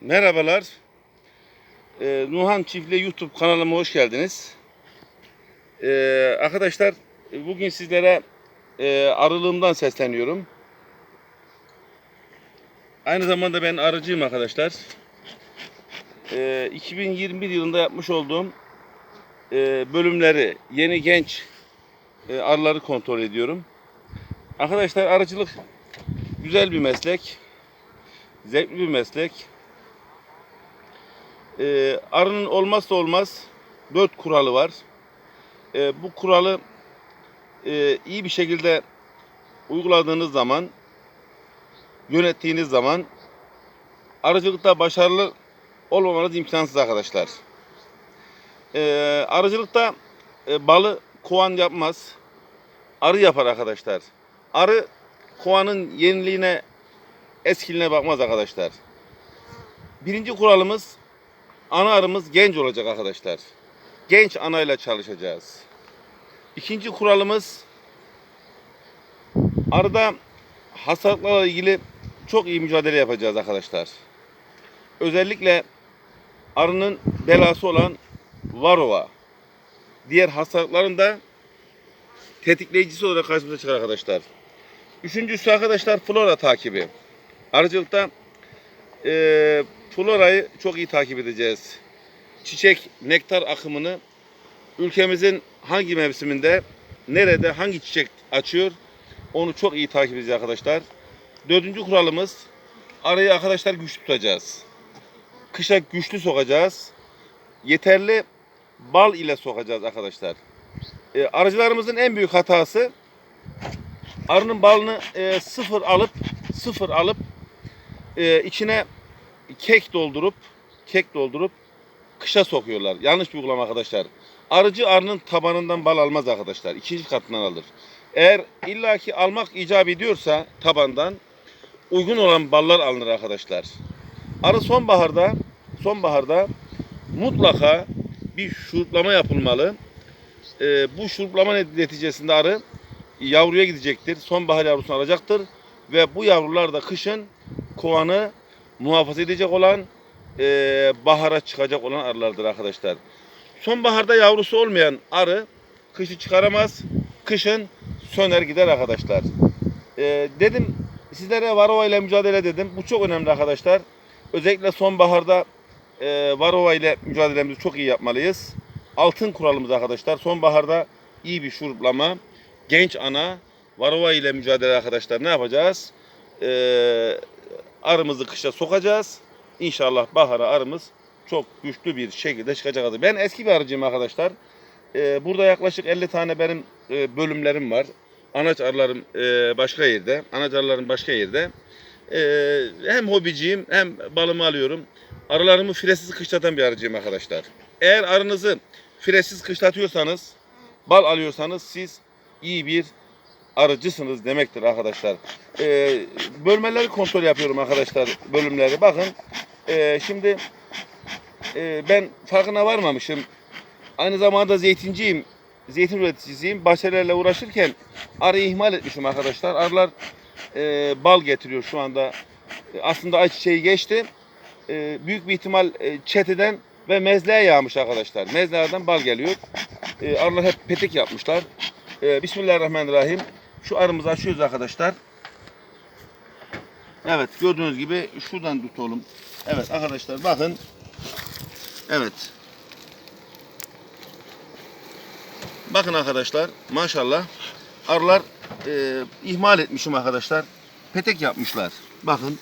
Merhabalar. Ee, Nuhan Çiftliği YouTube kanalıma hoş geldiniz. Ee, arkadaşlar bugün sizlere e, arılığımdan sesleniyorum. Aynı zamanda ben arıcıyım arkadaşlar. Ee, 2021 yılında yapmış olduğum e, bölümleri, yeni genç e, arıları kontrol ediyorum. Arkadaşlar arıcılık güzel bir meslek. Zevkli bir meslek. Ee, arının olmazsa olmaz dört kuralı var. Ee, bu kuralı e, iyi bir şekilde uyguladığınız zaman, yönettiğiniz zaman arıcılıkta başarılı olmamanız imkansız arkadaşlar. Ee, arıcılıkta e, balı kovan yapmaz, arı yapar arkadaşlar. Arı kovanın yeniliğine, eskiliğine bakmaz arkadaşlar. Birinci kuralımız ana arımız genç olacak arkadaşlar. Genç anayla çalışacağız. İkinci kuralımız arıda hastalıklarla ilgili çok iyi mücadele yapacağız arkadaşlar. Özellikle arının belası olan varroa, diğer hastalıkların da tetikleyicisi olarak karşımıza çıkar arkadaşlar. Üçüncüsü arkadaşlar flora takibi. Arıcılıkta eee florayı çok iyi takip edeceğiz. Çiçek, nektar akımını ülkemizin hangi mevsiminde, nerede, hangi çiçek açıyor onu çok iyi takip edeceğiz arkadaşlar. Dördüncü kuralımız arayı arkadaşlar güçlü tutacağız. Kışa güçlü sokacağız. Yeterli bal ile sokacağız arkadaşlar. E, arıcılarımızın en büyük hatası arının balını e, sıfır alıp sıfır alıp e, içine kek doldurup kek doldurup kışa sokuyorlar. Yanlış bir uygulama arkadaşlar. Arıcı arının tabanından bal almaz arkadaşlar. İkinci katından alır. Eğer illaki almak icap ediyorsa tabandan uygun olan ballar alınır arkadaşlar. Arı sonbaharda sonbaharda mutlaka bir şuruplama yapılmalı. Ee, bu şuruplama neticesinde arı yavruya gidecektir. Sonbahar yavrusunu alacaktır ve bu yavrular da kışın kovanı muhafaza edecek olan e, bahara çıkacak olan arılardır arkadaşlar. Sonbaharda yavrusu olmayan arı kışı çıkaramaz. Kışın söner gider arkadaşlar. E, dedim sizlere varroa ile mücadele dedim. Bu çok önemli arkadaşlar. Özellikle sonbaharda e, varroa ile mücadelemizi çok iyi yapmalıyız. Altın kuralımız arkadaşlar. Sonbaharda iyi bir şuruplama, genç ana, varroa ile mücadele arkadaşlar ne yapacağız? Eee arımızı kışa sokacağız. İnşallah bahara arımız çok güçlü bir şekilde çıkacak. Ben eski bir arıcıyım arkadaşlar. Ee, burada yaklaşık 50 tane benim e, bölümlerim var. Anaç arılarım e, başka yerde. Anaç arılarım başka yerde. E, hem hobiciyim hem balımı alıyorum. Arılarımı firesiz kışlatan bir arıcıyım arkadaşlar. Eğer arınızı firesiz kışlatıyorsanız, bal alıyorsanız siz iyi bir arıcısınız demektir arkadaşlar. Ee, bölmeleri kontrol yapıyorum arkadaşlar bölümleri. Bakın ee, şimdi ee, ben farkına varmamışım. Aynı zamanda zeytinciyim. Zeytin üreticisiyim. Bahçelerle uğraşırken arıyı ihmal etmişim arkadaşlar. Arılar ee, bal getiriyor şu anda. E, Aslında ayçiçeği geçti. Ee, büyük bir ihtimal e, çeteden ve mezleğe yağmış arkadaşlar. Mezleğden bal geliyor. Ee, arılar hep petek yapmışlar. Ee, Bismillahirrahmanirrahim. Şu arımızı açıyoruz arkadaşlar. Evet gördüğünüz gibi şuradan tutalım. Evet arkadaşlar bakın. Evet. Bakın arkadaşlar maşallah arılar e, ihmal etmişim arkadaşlar. Petek yapmışlar. Bakın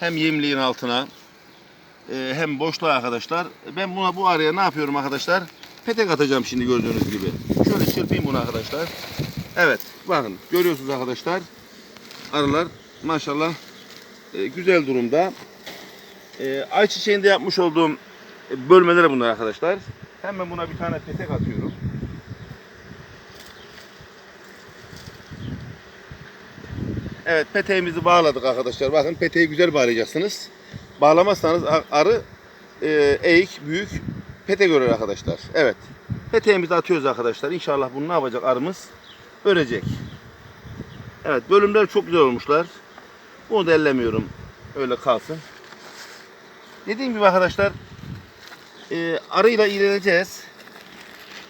hem yemliğin altına e, hem boşluğa arkadaşlar. Ben buna bu araya ne yapıyorum arkadaşlar? Petek atacağım şimdi gördüğünüz gibi. Şöyle çırpayım bunu arkadaşlar. Evet bakın görüyorsunuz arkadaşlar. Arılar maşallah e, güzel durumda. E, ayçiçeğinde yapmış olduğum bölmeleri bunlar arkadaşlar. Hemen buna bir tane petek atıyorum. Evet peteğimizi bağladık arkadaşlar. Bakın peteği güzel bağlayacaksınız. Bağlamazsanız arı e, eğik, büyük petek görür arkadaşlar. Evet. Peteğimizi atıyoruz arkadaşlar. İnşallah bunu ne yapacak arımız? Ölecek. Evet bölümler çok güzel olmuşlar. Bunu da ellemiyorum. Öyle kalsın. Dediğim gibi arkadaşlar e, arıyla ilgileneceğiz.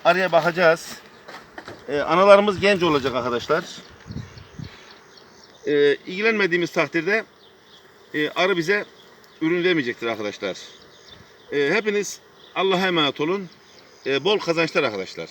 Arıya bakacağız. E, analarımız genç olacak arkadaşlar. E, ilgilenmediğimiz takdirde e, arı bize ürün vermeyecektir arkadaşlar. E, hepiniz Allah'a emanet olun. E, bol kazançlar arkadaşlar.